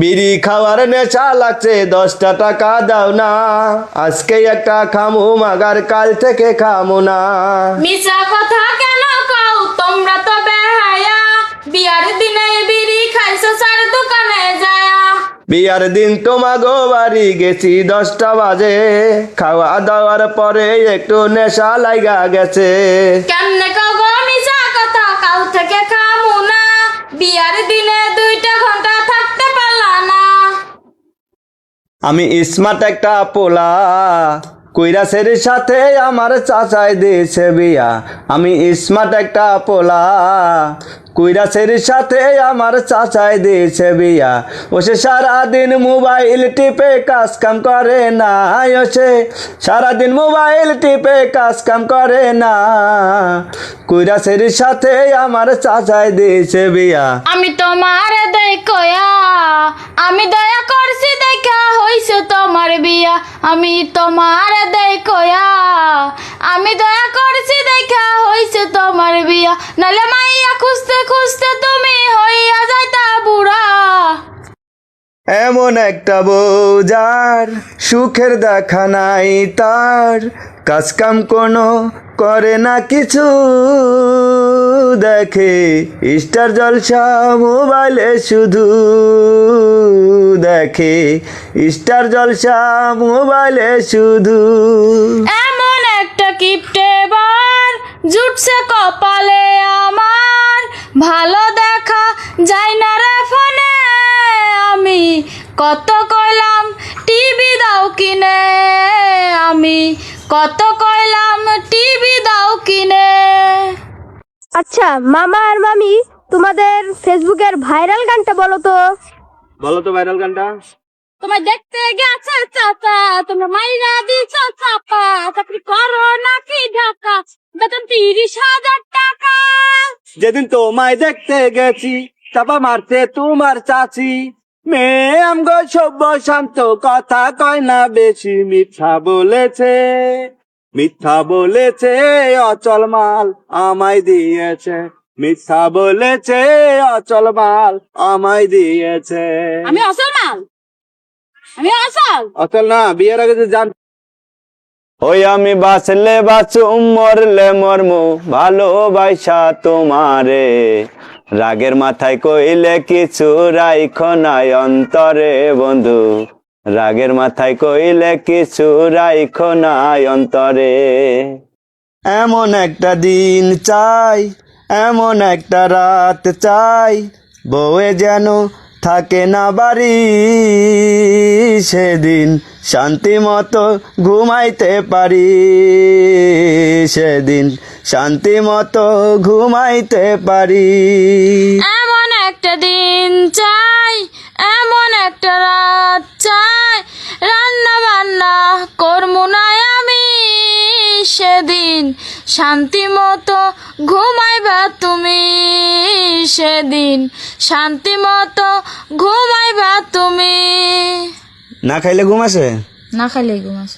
বিড়ি খাওয়ার নেশা লাগছে দশটা টাকা দাও না। আজকে একটা খামু মাগার কাল থেকে খামু না। মিছা কথা কেন কও? তোমরা তো বেহায়া। বিয়ার দিনে বিড়ি খাইছো সার দোকানে যায়া। বিয়ার দিন তোমাগো বাড়ি গেছি দশটা বাজে। খাওয়া দাওয়ার পরে একটু নেশা লাইগা গেছে। কেমনে কও গো মিছা কথা? কাউ থেকে খামু না। বিয়ার দিনে দুইটা ঘণ্টা আমি স্মার্ট একটা পোলা। কৈরাসের সাথে আমার চাচাই দিয়েছে বিয়া। আমি স্মার্ট একটা পোলা। কৈরাসের সাথে আমার চাচাই দিয়েছে বিয়া। ও সে সারাদিন মোবাইল টিপে কাজ কাম করে না ও সে। সারাদিন মোবাইল টিপে কাজ কাম করে না। কৈরাসের সাথে আমার চাচাই দিয়েছে বিয়া। আমি তোমার দেখয়া, আমি দয়া করছি দেখা হইছে তোমার বিয়া। আমি তোমার দেখয়া, আমি দয়া করছি দেখা হইছে তোমার বিয়া। নালে মাইয়া খুঁজতে খুঁজতে তুমি হইয়া যাইতা বুড়া। এমন একটা বউ যার সুখের দেখা নাই তার। কাজ কাম কোনো করে না কিছু। দেখে স্টার জলসা মোবাইলে শুধু দেখে। স্টার জলসা মোবাইলে শুধু এমন একটা কিপটে বার জুটছে কপালে আমার। ভালো দেখা যায় না রে ফোনে আমি কত কইলাম টিভি দাও কিনে। আমি কত কইলাম টিভি দাও কিনে। আচ্ছা মামা আর মামি তোমাদের ফেসবুকের ভাইরাল গানটা বলো তো। বলো তো ভাইরাল গানটা। তোমার দেখতে গেছে চাচা তোমরা মাইরা দিছ চাপা। চাকরি করো নাকি ঢাকা? বেতন তিরিশ হাজার টাকা। যেদিন তোমায় দেখতে গেছি চাপা মারতে তোমার চাচি। মেয়ে আমগো সভ্য শান্ত কথা কয় না বেশি মিথ্যা বলেছে। মিথ্যা বলেছে অচল মাল আমায় দিয়েছে। মিথ্যা বলেছে অচল মাল আমায় দিয়েছে। আমি অসল মাল? আমি অসল অচল না বিয়ের আগে যে জান ওই আমি বাঁচলে বাঁচুম মরলে মরমু ভালোবাসা তোমারে। রাগের মাথায় কইলে কিছু রাইখো নাই অন্তরে বন্ধু। রাগের মাথায় কইলে কিছু রাইখো নাই অন্তরে। এমন একটা দিন চাই এমন একটা রাত চাই বউয়ে যেন থাকে না বাড়ি। সেদিন শান্তি মতো ঘুমাইতে পারি সেদিন শান্তি মতো ঘুমাইতে পারি। এমন একটা দিন চাই এমন একটা রাত চাই। সেদিন শান্তি মতো ঘুমাইবা তুমি সেদিন শান্তি মতো ঘুমাইবা তুমি। না খাইলে ঘুম আসে? না খাইলে ঘুমাস